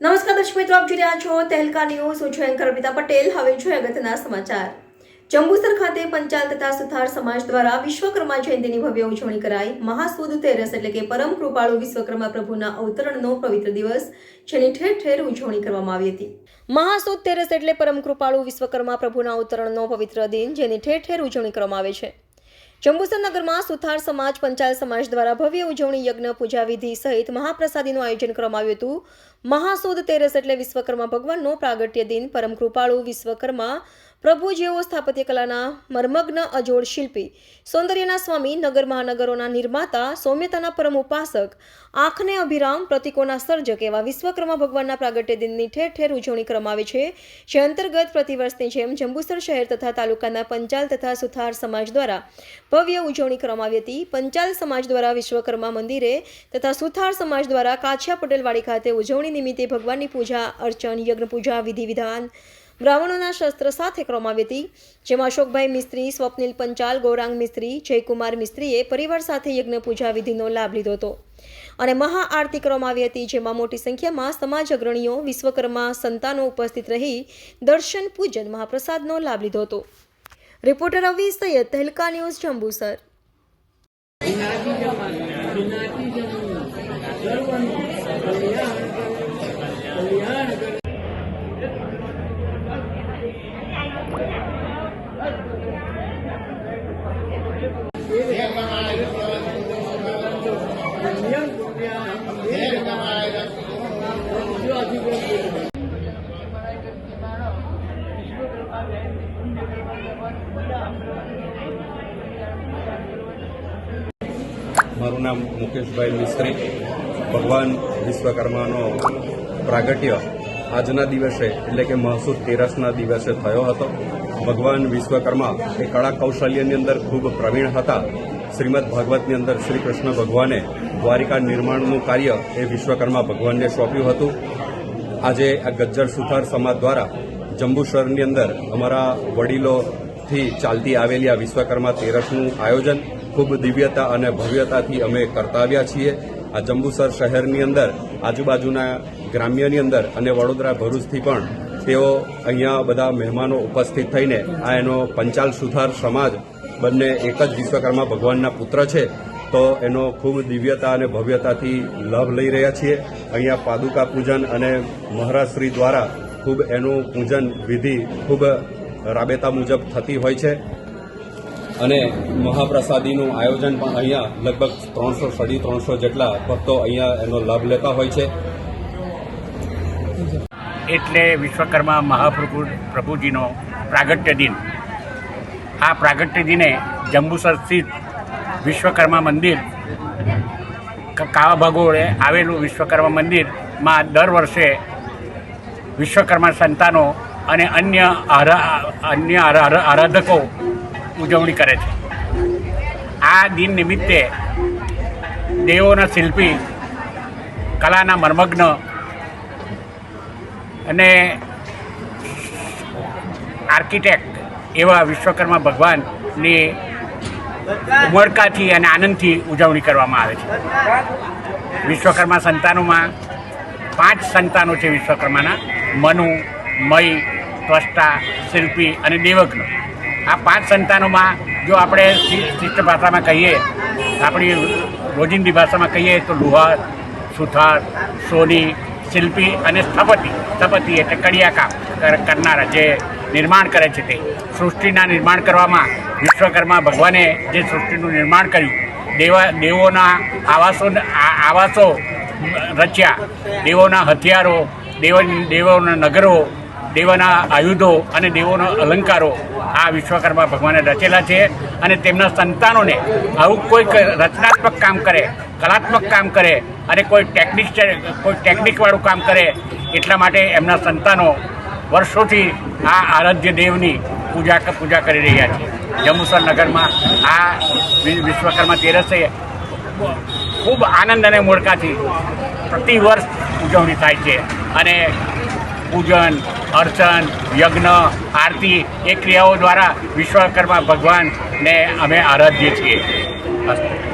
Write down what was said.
નમસ્કાર દર્શક મિત્રો, આપ જોઈ રહ્યા છો તહેલકા ન્યૂઝ. હું છું એન્કર અમિતા પટેલ. હવે જોઈએ અગત્યના સમાચાર. જંબુસર ખાતે પંચાલ તથા સુથાર સમાજ દ્વારા વિશ્વકર્મા જયંતિની ભવ્ય ઉજવણી કરાઈ. મહાસુદ તેરસ એટલે કે પરમ કૃપાળુ વિશ્વકર્મા પ્રભુના અવતરણનો પવિત્ર દિવસ, જેની ઠેર ઠેર ઉજવણી કરવામાં આવી હતી. મહાસુદ તેરસ એટલે પરમ કૃપાળુ વિશ્વકર્મા પ્રભુના અવતરણનો પવિત્ર દિન, જેની ઠેર ઠેર ઉજવણી કરવામાં આવે છે. જંબુસર નગરમાં સુથાર સમાજ, પંચાલ સમાજ દ્વારા ભવ્ય ઉજવણી યજ્ઞ પૂજા વિધિ સહિત મહાપ્રસાદીનું આયોજન કરવામાં આવ્યું હતું. મહાસુદ તેરસ એટલે વિશ્વકર્મા ભગવાનનો પ્રાગટ્ય દિન. પરમ કૃપાળુ વિશ્વકર્મા પ્રભુ જેઓ સ્થાપત્ય કલાના મર્મગ્ન અજોડ શિલ્પી, સૌંદર્યના સ્વામી, નગર મહાનગરોના નિર્માતા, સૌમ્યતાના પરમ ઉપાસક, આંખને અભિરામ, પ્રતિકોના સર્જક એવા વિશ્વકર્મા ભગવાનના પ્રાગટ્ય દિનની ઠેર ઠેર ઉજવણી કરવામાં આવે છે. જે અંતર્ગત પ્રતિવર્ષની જેમ જંબુસર શહેર તથા તાલુકાના પંચાલ તથા સુથાર સમાજ દ્વારા ભવ્ય ઉજવણી કરવામાં આવી હતી. પંચાલ સમાજ દ્વારા વિશ્વકર્મા મંદિરે તથા સુથાર સમાજ દ્વારા કાછિયા પટેલવાડી ખાતે ઉજવણી નિમિત્તે ભગવાનની પૂજા અર્ચન, યજ્ઞ પૂજા, વિધિ વિધાન બ્રાહ્મણોના શસ્ત્ર સાથે કરવામાં આવી હતી, જેમાં અશોકભાઈ મિસ્ત્રી, સ્વપ્નિલ પંચાલ, ગૌરાંગ મિસ્ત્રી, જયકુમાર મિસ્ત્રીએ પરિવાર સાથે યજ્ઞ પૂજા વિધિનો લાભ લીધો હતો. અને મહાઆરતી કરવામાં આવી હતી, જેમાં મોટી સંખ્યામાં સમાજ અગ્રણીઓ, વિશ્વકર્મા, સંતાનો ઉપસ્થિત રહી દર્શન, પૂજન, મહાપ્રસાદનો લાભ લીધો હતો. Reporter Ravi Sayed, Tehelka news, Jambusar. મારું નામ મુકેશભાઈ મિસ્ત્રી. ભગવાન વિશ્વકર્માનો પ્રાગટ્ય આજના દિવસે, એટલે કે મહસૂદ તેરસના દિવસે થયો હતો. ભગવાન વિશ્વકર્મા એ કળા કૌશલ્યની અંદર ખૂબ પ્રવીણ હતા. શ્રીમદ ભાગવતની અંદર શ્રી કૃષ્ણ ભગવાને દ્વારિકા નિર્માણનું કાર્ય એ વિશ્વકર્મા ભગવાનને સોંપ્યું હતું. આજે આ ગજ્જર સુથાર સમાજ દ્વારા જંબુસરની અંદર અમારા વડીલોથી ચાલતી આવેલી આ વિશ્વકર્મા તેરસનું આયોજન ખૂબ દિવ્યતા અને ભવ્યતાથી અમે કરતા આવ્યા છીએ. આ જંબુસર શહેરની અંદર, આજુબાજુના ગ્રામ્યની અંદર અને વડોદરા ભરૂચથી પણ તેઓ અહીંયા બધા મહેમાનો ઉપસ્થિત થઈને આ એનો પંચાલ સુથાર સમાજ બંને એક જ વિશ્વકર્મા ભગવાનના પુત્ર છે, તો એનો ખૂબ દિવ્યતા અને ભવ્યતાથી લાભ લઈ રહ્યા છીએ. અહીંયા પાદુકા પૂજન અને મહારાજશ્રી દ્વારા ખૂબ એનું પૂજન વિધિ ખૂબ રાબેતા મુજબ થતી હોય છે. અને મહાપ્રસાદીનું આયોજન પણ અહીંયા લગભગ ત્રણસો, સાડી ત્રણસો જેટલા ભક્તો અહીંયા એનો લાભ લેતા હોય છે. એટલે વિશ્વકર્મા મહાપ્રભુ પ્રભુજીનો પ્રાગટ્ય દિન. આ પ્રાગટ્ય દિને જંબુસર સ્થિત વિશ્વકર્મા મંદિર કાવા ભગોળે આવેલું વિશ્વકર્મા મંદિરમાં દર વર્ષે વિશ્વકર્મા સંતાનો અને અન્ય અન્ય આરા- આરા- આરાધકો ઉજવણી કરે છે. આ દિન નિમિત્તે દેવોના શિલ્પી, કલાના મર્મગ્ન અને આર્કિટેક્ટ એવા વિશ્વકર્મા ભગવાનની ઉમળકાથી અને આનંદથી ઉજવણી કરવામાં આવે છે. વિશ્વકર્મા સંતાનોમાં પાંચ સંતાનો છે વિશ્વકર્માના. મનુ, મય, ત્વષ્ટા, શિલ્પી અને દેવજ્ઞ આ પાંચ સંતાનોમાં જો આપણે શિષ્ટ ભાષામાં કહીએ, આપણી રોજિંદી ભાષામાં કહીએ તો લુહાર, સુથાર, સોની, શિલ્પી અને સ્થપતિ. સ્થપતિ એટલે કડિયાકામ કરનારા જે નિર્માણ કરે છે તે. સૃષ્ટિના નિર્માણ કરવામાં, વિશ્વકર્મા ભગવાને જે સૃષ્ટિનું નિર્માણ કર્યું, દેવા, દેવોના આવાસો આવાસો રચ્યા, દેવોના હથિયારો દેવ દેવોના નગરો દેવોના આયુધો અને દેવોના અલંકારો આ વિશ્વકર્મા ભગવાને રચેલા છે અને તેમના સંતાનોને આવું કોઈક રચનાત્મક કામ કરે, કલાત્મક કામ કરે અને કોઈ ટેકનિક કોઈ ટેકનિકવાળું કામ કરે, એટલા માટે એમના સંતાનો વર્ષોથી આ આરાધ્ય દેવની પૂજા પૂજા કરી રહ્યા છે. જંબુસર નગરમાં આ વિશ્વકર્મા તેરસે ખૂબ આનંદ અને મોડકાથી પ્રતિ વર્ષ ઉજવણી થાય છે અને પૂજન અર્ચન યજ્ઞ આરતી એ ક્રિયાઓ દ્વારા વિશ્વકર્મા ભગવાનને અમે આરાધીએ છીએ. અસ્તુ.